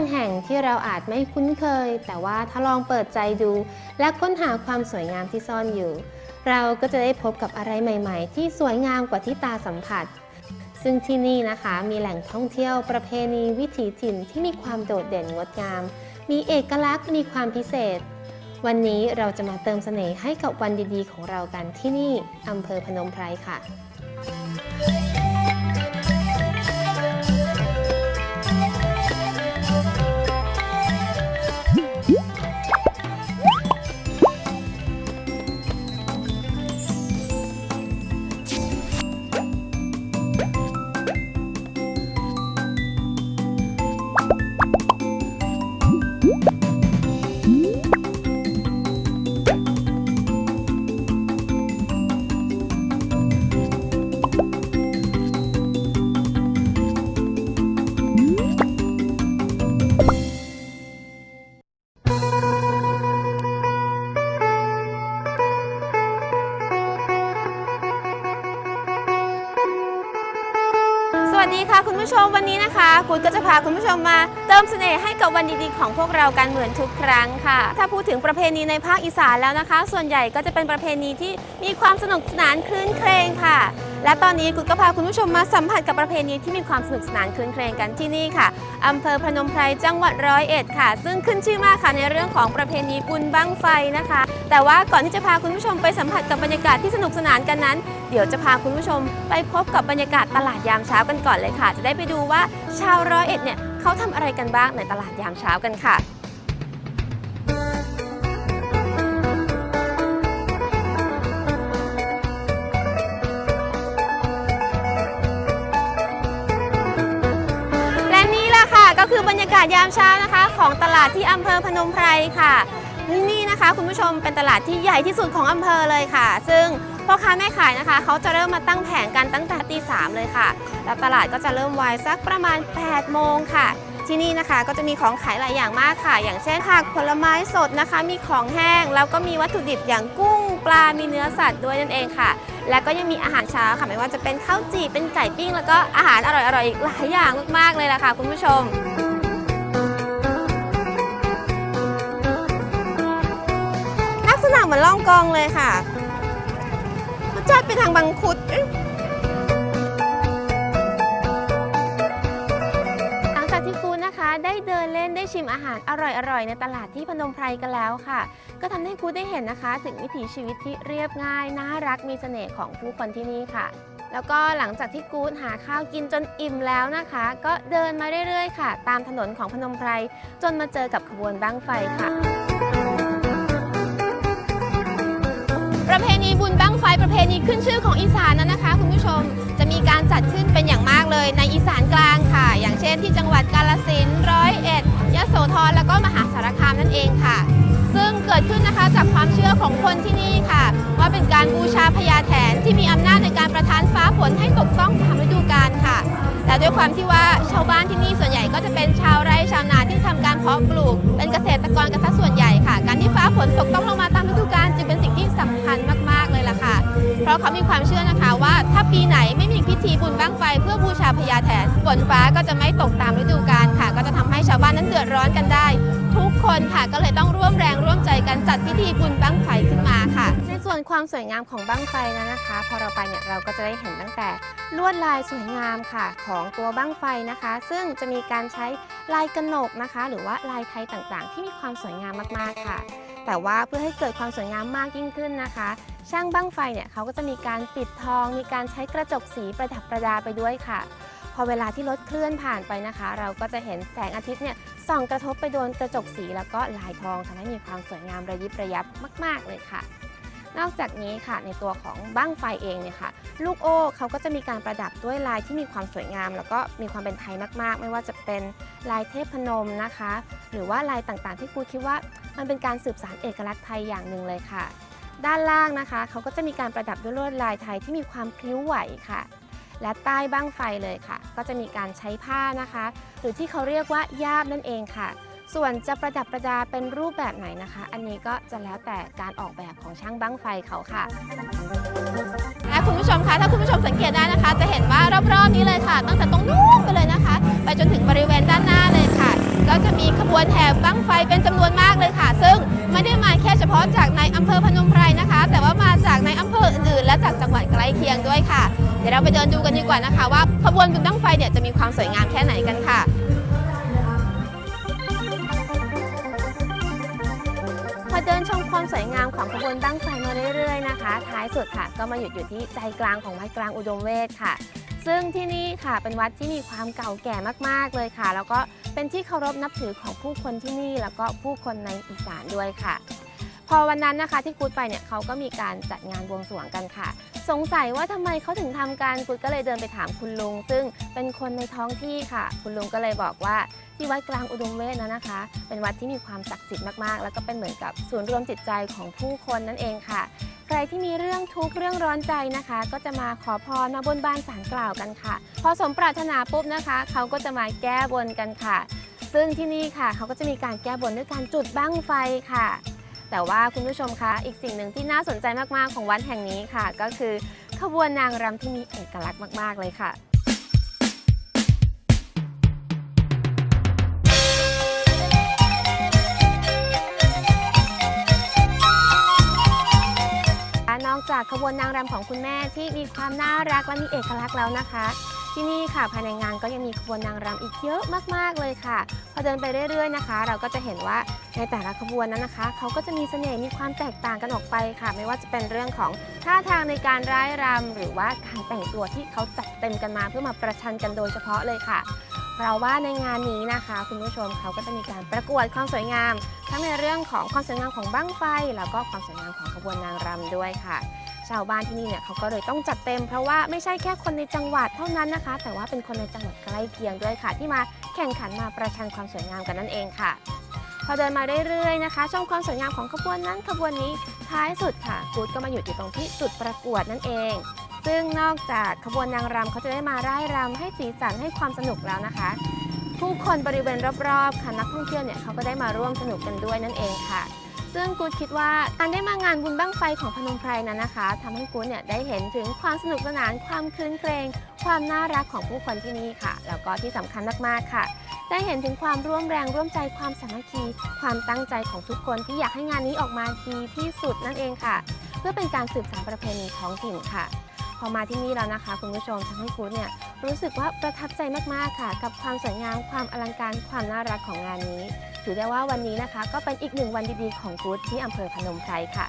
างแห่งที่เราอาจไม่คุ้นเคย แต่ว่าถ้าลองเปิดใจดู และค้นหาความสวยงามที่ซ่อนอยู่ เราก็จะได้พบกับอะไรใหม่ ๆ ที่สวยงามกว่าที่ตาสัมผัส ซึ่งที่นี่นะคะมีแหล่งท่องเที่ยวประเพณีวิถีถิ่นที่มีความโดดเด่นงดงาม มีเอกลักษณ์มีความพิเศษ วันนี้เราจะมาเติมเสน่ห์ให้กับวันดีๆ ของเรากันที่นี่อำเภอพนมไพรค่ะ ดีค่ะคุณผู้ชมวันนี้นะคะกูดก็จะพาคุณผู้ชมมาเติมเสน่ห์ให้กับวันดีๆของพวกเรากันเหมือนทุกครั้งค่ะ ถ้าพูดถึงประเพณีในภาคอีสานแล้วนะคะ ส่วนใหญ่ก็จะเป็นประเพณีที่มีความสนุกสนานคลื่นเครงค่ะ และตอนนี้กูดก็พาคุณผู้ชมมาสัมผัสกับประเพณีที่มีความสนุกสนานคลืนเครงกันที่นี่ค่ะอำเภอพนมไพรจังหวัดร้อยเอ็ดค่ะ ซึ่งขึ้นชื่อมากค่ะในเรื่องของประเพณีบุญบั้งไฟนะคะ แต่ว่าก่อนที่จะพาคุณผู้ชมไปสัมผัสกับบรรยากาศที่สนุกสนานกันนั้น เดี๋ยวจะพาคุณผู้ชมไปพบกับบรรยากาศตลาดยามเช้ากันก่อนเลยค่ะ จะได้ไปดูว่าชาวร้อยเอ็ดเนี่ยเขาทำอะไรกันบ้างในตลาดยามเช้ากันค่ะากาศยามเช้านะคะของตลาดที่อำเภอพนมไพรค่ะที่นี่นะคะ คุณผู้ชมเป็นตลาดที่ใหญ่ที่สุดของอำเภอเลยค่ะ ซึ่งพ่อค้าแม่ขายนะคะเขาจะเริ่มมาตั้งแผงกันตั้งแต่ตีสามเลยค่ะ แล้วตลาดก็จะเริ่มวายสักประมาณ8โมงค่ะ ที่นี่นะคะก็จะมีของขายหลายอย่างมากค่ะ อย่างเช่นผักผลไม้สดนะคะ มีของแห้งแล้วก็มีวัตถุดิบอย่างกุ้งปลา มีเนื้อสัตว์ด้วยนั่นเองค่ะ แล้วก็ยังมีอาหารเช้าค่ะไม่ว่าจะเป็นข้าวจี่เป็นไก่ปิ้ง แล้วก็อาหารอร่อยๆอีกหลายอย่างมากๆเลยล่ะค่ะ คุณผู้ชม เหมือนล่องกองเลยค่ะรสชาติไปทางบางคุดหลังจากที่กูนะคะได้เดินเล่นได้ชิมอาหารอร่อยๆ ในตลาดที่พนมไพรกันแล้วค่ะ ก็ทำให้กูได้เห็นนะคะ ถึงวิถีชีวิตที่เรียบง่ายน่ารักมีเสน่ห์ของผู้คนที่นี่ค่ะแล้วก็หลังจากที่กูดหาข้าวกินจนอิ่มแล้วนะคะ ก็เดินมาเรื่อยๆ ค่ะ ตามถนนของพนมไพรจนมาเจอกับขบวนบั้งไฟค่ะ ประเพณีบุญบั้งไฟประเพณีขึ้นชื่อของอีสานนั้นนะคะ คุณผู้ชมจะมีการจัดขึ้นเป็นอย่างมากเลยในอีสานกลางค่ะ อย่างเช่นที่จังหวัดกาลสินร้อยเอ็ดยโสธรแล้วก็มหาสารคามนั่นเองค่ะ ซึ่งเกิดขึ้นนะคะจากความเชื่อของคนที่นี่ค่ะ ว่าเป็นการบูชาพญาแถนที่มีอำนาจในการประทานฟ้าฝนให้ตก ด้วยความที่ว่าชาวบ้านที่นี่ส่วนใหญ่ก็จะเป็นชาวไร่ชาวนาที่ทำการเพาะปลูก เป็นเกษตรกรกันซะส่วนใหญ่ค่ะ การที่ฟ้าฝนตกต้องลงมาตามฤดูกาลจึงเป็นสิ่งที่สำคัญ ราะเขามีความเชื่อนะคะว่า ถ้าปีไหนไม่มีพิธีบุญบั้งไฟ เพื่อบูชาพญาแถนฝนฟ้าก็จะไม่ตกตามฤดูกาลค่ะ ก็จะทำให้ชาวบ้านนั้นเดือดร้อนกันได้ ทุกคนค่ะก็เลยต้องร่วมแรงร่วมใจกันจัดพิธีบุญบั้งไฟขึ้นมาค่ะ ในส่วนความสวยงามของบั้งไฟนั้นนะคะ พอเราไปเนี่ยเราก็จะได้เห็นตั้งแต่ลวดลายสวยงามค่ะของตัวบั้งไฟนะคะ ซึ่งจะมีการใช้ลายกระหนกนะคะ หรือว่าลายไทยต่างๆ ที่มีความสวยงามมากๆค่ะ แต่ว่าเพื่อให้เกิดความสวยงามมากยิ่งขึ้นนะคะ ช่างบั้งไฟเนี่ยเขาก็จะมีการปิดทอง มีการใช้กระจกสีประดับประดาไปด้วยค่ะ พอเวลาที่รถเคลื่อนผ่านไปนะคะ เราก็จะเห็นแสงอาทิตย์เนี่ยส่องกระทบไปโดนกระจกสีแล้วก็ลายทองทำให้มีความสวยงามระยิบระยับมาก ๆ เลยค่ะ นอกจากนี้ค่ะในตัวของบั้งไฟเองเนี่ยค่ะลูกโอ้เขาก็จะมีการประดับด้วยลายที่มีความสวยงาม แล้วก็มีความเป็นไทยมาก ๆ ไม่ว่าจะเป็นลายเทพพนมนะคะ หรือว่าลายต่างๆ ที่ครูคิดว่ามันเป็นการสืบสานเอกลักษณ์ไทยอย่างหนึ่งเลยค่ะ ด้านล่างนะคะเขาก็จะมีการประดับด้วยลวดลายไทยที่มีความพลิ้วไหวค่ะ และใต้บั้งไฟเลยค่ะ ก็จะมีการใช้ผ้านะคะ หรือที่เขาเรียกว่าย่ามนั่นเองค่ะ ส่วนจะประดับประดาเป็นรูปแบบไหนนะคะ อันนี้ก็จะแล้วแต่การออกแบบของช่างบั้งไฟเขาค่ะและคุณผู้ชมคะถ้าคุณผู้ชมสังเกตได้นะคะ จะเห็นว่ารอบๆนี้เลยค่ะ ตั้งแต่ตรงนู้น ก็จะมีขบวนแห่บั้งไฟเป็นจำนวนมากเลยค่ะ ซึ่งไม่ได้มาแค่เฉพาะจากในอำเภอพนมไพรนะคะ แต่ว่ามาจากในอำเภออื่นๆ และจากจังหวัดใกล้เคียงด้วยค่ะ เดี๋ยวเราไปเดินดูกันดีกว่านะคะ ว่าขบวนบุญบั้งไฟเนี่ยจะมีความสวยงามแค่ไหนกันค่ะพอเดินชมความสวยงามของขบวนบั้งไฟมาเรื่อยๆนะคะ ท้ายสุดค่ะ ก็มาหยุดอยู่ที่ใจกลางของวัดกลางอุดมเวทค่ะ ซึ่งที่นี่ค่ะเป็นวัดที่มีความเก่าแก่มาก ๆ เลยค่ะ แล้วก็เป็นที่เคารพนับถือของผู้คนที่นี่ แล้วก็ผู้คนในอีสานด้วยค่ะ พอวันนั้นนะคะที่กูดไปเนี่ยเขาก็มีการจัดงานบวงสรวงกันค่ะ สงสัยว่าทำไมเขาถึงทำกันกูดก็เลยเดินไปถามคุณลุง ซึ่งเป็นคนในท้องที่ค่ะ คุณลุงก็เลยบอกว่าที่วัดกลางอุดมเวทนะนะคะ เป็นวัดที่มีความศักดิ์สิทธิ์มากๆ แล้วก็เป็นเหมือนกับศูนย์รวมจิตใจของผู้คนนั่นเองค่ะ ใครที่มีเรื่องทุกข์เรื่องร้อนใจนะคะ ก็จะมาขอพรมาบนบานสารกล่าวกันค่ะ พอสมปรารถนาปุ๊บนะคะ เขาก็จะมาแก้บนกันค่ะ ซึ่งที่นี่ค่ะ เขาก็จะมีการแก้บนด้วยการจุดบั้งไฟค่ะ แต่ว่าคุณผู้ชมคะอีกสิ่งหนึ่งที่น่าสนใจมากๆของวัดแห่งนี้ค่ะ ก็คือขบวนนางรำที่มีเอกลักษณ์มาก ๆ เลยค่ะนอกจากขบวนนางรำของคุณแม่ที่มีความน่ารักและมีเอกลักษณ์แล้วนะคะ ที่นี่ค่ะภายในงานก็ยังมีขบวนนางรำอีกเยอะมากๆเลยค่ะ พอเดินไปเรื่อยๆนะคะ เราก็จะเห็นว่าในแต่ละขบวนนั้นนะคะเขาก็จะมีเสน่ห์มีความแตกต่างกันออกไปค่ะ ไม่ว่าจะเป็นเรื่องของท่าทางในการร้ายรำหรือว่าการแต่งตัวที่เขาจัดเต็มกันมา เพื่อมาประชันกันโดยเฉพาะเลยค่ะเราว่าในงานนี้นะคะ คุณผู้ชมเขาก็จะมีการประกวดความสวยงาม ทั้งในเรื่องของความสวยงามของบั้งไฟ แล้วก็ความสวยงามของขบวนนางรำด้วยค่ะ ชาวบ้านที่นี่เนี่ยเขาก็เลยต้องจัดเต็ม เพราะว่าไม่ใช่แค่คนในจังหวัดเท่านั้นนะคะ แต่ว่าเป็นคนในจังหวัดใกล้เคียงด้วยค่ะ ที่มาแข่งขันมาประชันความสวยงามกันนั่นเองค่ะ พอเดินมาเรื่อยๆนะคะชมความสวยงามของขบวนนั้นขบวนนี้ท้ายสุดค่ะกูดก็มาหยุดอยู่ตรงที่จุดประกวดนั่นเอง ซึ่งนอกจากขบวนนางรำเขาจะได้มาร่ายรำให้สีสันให้ความสนุกแล้วนะคะ ผู้คนบริเวณรอบๆค่ะนักท่องเที่ยวเนี่ยเขาก็ได้มาร่วมสนุกกันด้วยนั่นเองค่ะ ซึ่งกูดคิดว่าการได้มางานบุญบั้งไฟของพนมไพรนั้นนะคะทำให้กูดเนี่ยได้เห็นถึงความสนุกสนานความคลื้นเครง ความน่ารักของผู้คนที่นี่ค่ะ แล้วก็ที่สำคัญมากๆค่ะ ได้เห็นถึงความร่วมแรงร่วมใจความสามัคคี ความตั้งใจของทุกคนที่อยากให้งานนี้ออกมาดีที่สุดนั่นเองค่ะ เพื่อเป็นการสืบสานประเพณีท้องถิ่นค่ะ พอมาที่นี่แล้วนะคะ คุณผู้ชมทำให้กูดเนี่ย รู้สึกว่าประทับใจมากๆค่ะ กับความสวยงามความอลังการความน่ารักของงานนี้ ถือได้ว่าวันนี้นะคะ ก็เป็นอีกหนึ่งวันดีๆของกู๊ดที่อำเภอพนมไพรค่ะ